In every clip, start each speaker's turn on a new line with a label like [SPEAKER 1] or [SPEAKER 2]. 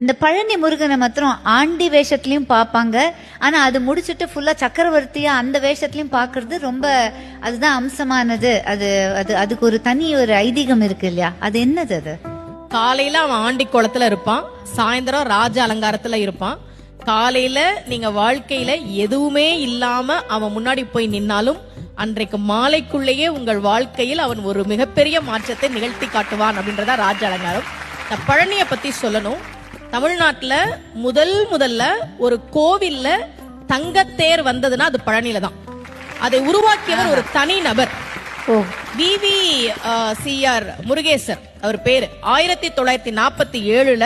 [SPEAKER 1] இந்த பழனி முருகனை மாத்திரம் ஆண்டி வேஷத்துலயும் பார்ப்பாங்க ஆனா அது முடிச்சுட்டு ஃபுல்லா சக்கரவர்த்தியா அந்த வேஷத்துலயும் பார்க்கிறது ரொம்ப அதுதான் அம்சமானது. அது அது அதுக்கு ஒரு தனி ஒரு ஐதீகம் இருக்கு இல்லையா? அது என்னது அது?
[SPEAKER 2] காலையில அவன் ஆண்டி குளத்துல இருப்பான். சாயந்தரம் ராஜ அலங்காரத்துல இருப்பான். காலையில நீங்க வாழ்க்கையில எதுவுமே இல்லாம அவன் முன்னாடி போய் நின்னாலும் அன்றைக்கு மாலைக்குள்ளேயே உங்கள் வாழ்க்கையில் அவன் ஒரு மிகப்பெரிய மாற்றத்தை நிகழ்த்தி காட்டுவான் அப்படின்றதா ராஜ அலங்காரம். இந்த பழனியை பத்தி சொல்லணும். தமிழ்நாட்டுல முதல் முதல்ல ஒரு கோவில்ல தங்கத்தேர் வந்ததுன்னா அது பழனியில தான். அதை உருவாக்கியவர் ஒரு தனி நபர். விவி சிஆர் முருகேசர் அவர் பேரு. ஆயிரத்தி தொள்ளாயிரத்தி நாற்பத்தி ஏழுல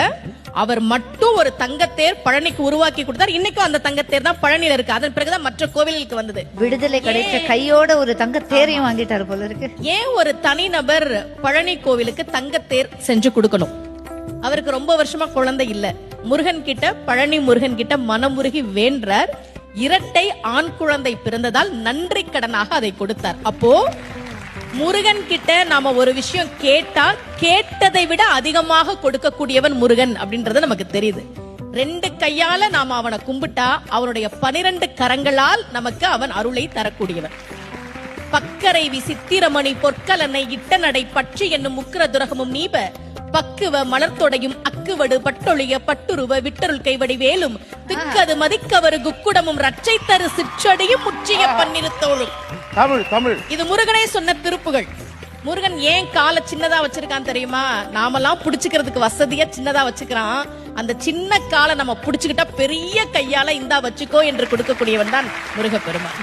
[SPEAKER 2] அவர் மட்டும் ஒரு தங்கத்தேர் பழனிக்கு உருவாக்கி கொடுத்தார். இன்னைக்கும் அந்த தங்கத்தேர் தான் பழனியில இருக்கு. அதன் பிறகுதான் மற்ற கோவில்களுக்கு வந்தது.
[SPEAKER 1] விடுதலை கிடைச்ச கையோட ஒரு தங்க தேரையும் வாங்கிட்டாரு போல இருக்கு.
[SPEAKER 2] ஏன் ஒரு தனிநபர் பழனி கோவிலுக்கு தங்கத்தேர் செஞ்சு கொடுக்கணும்? அவருக்கு ரொம்ப வருஷமா குழந்தை இல்ல. முருகன் கிட்ட பழனி முருகன் கிட்ட மனமுருகி வேண்டார் இரட்டை ஆண் குழந்தை பிறந்ததால் நன்றி கடனாக அதை கொடுத்தார். அப்போ முருகன் கிட்ட நாம ஒரு விஷயம் கேட்டா கேட்டதை விட அதிகமாக கொடுக்கக்கூடியவன் முருகன் அப்படின்றது நமக்கு தெரியுது. ரெண்டு கையால நாம அவனை கும்பிட்டா அவனுடைய பனிரெண்டு கரங்களால் நமக்கு அவன் அருளை தரக்கூடியவன். பக்கரைவி சித்திரமணி பொற்கலனை இட்ட நடை பற்றி என்னும் முக்கிர துரகமும் நீப பக்குவ மலர்த்தொடையும் அக்குவடு பட்டொழிய பட்டுருவ விட்டருள் கைவடி வேலும் திக்கது மதிக்கவரு குக்குடமும் ரச்சை தரு சிற்றடியும் முற்றிய பன்னிருத்தோளும்
[SPEAKER 3] தமிழ் தமிழ்.
[SPEAKER 2] இது முருகனே சொன்ன திருப்புகள். முருகன் ஏன் காலை சின்னதா வச்சிருக்கான் தெரியுமா? நாமெல்லாம் புடிச்சுக்கிறதுக்கு வசதியா சின்னதா வச்சுக்கிறான். அந்த சின்ன காலை நம்ம புடிச்சுக்கிட்டா பெரிய கையால இந்தா வச்சுக்கோ என்று கொடுக்கக்கூடியவன் தான் முருகப்பெருமான்.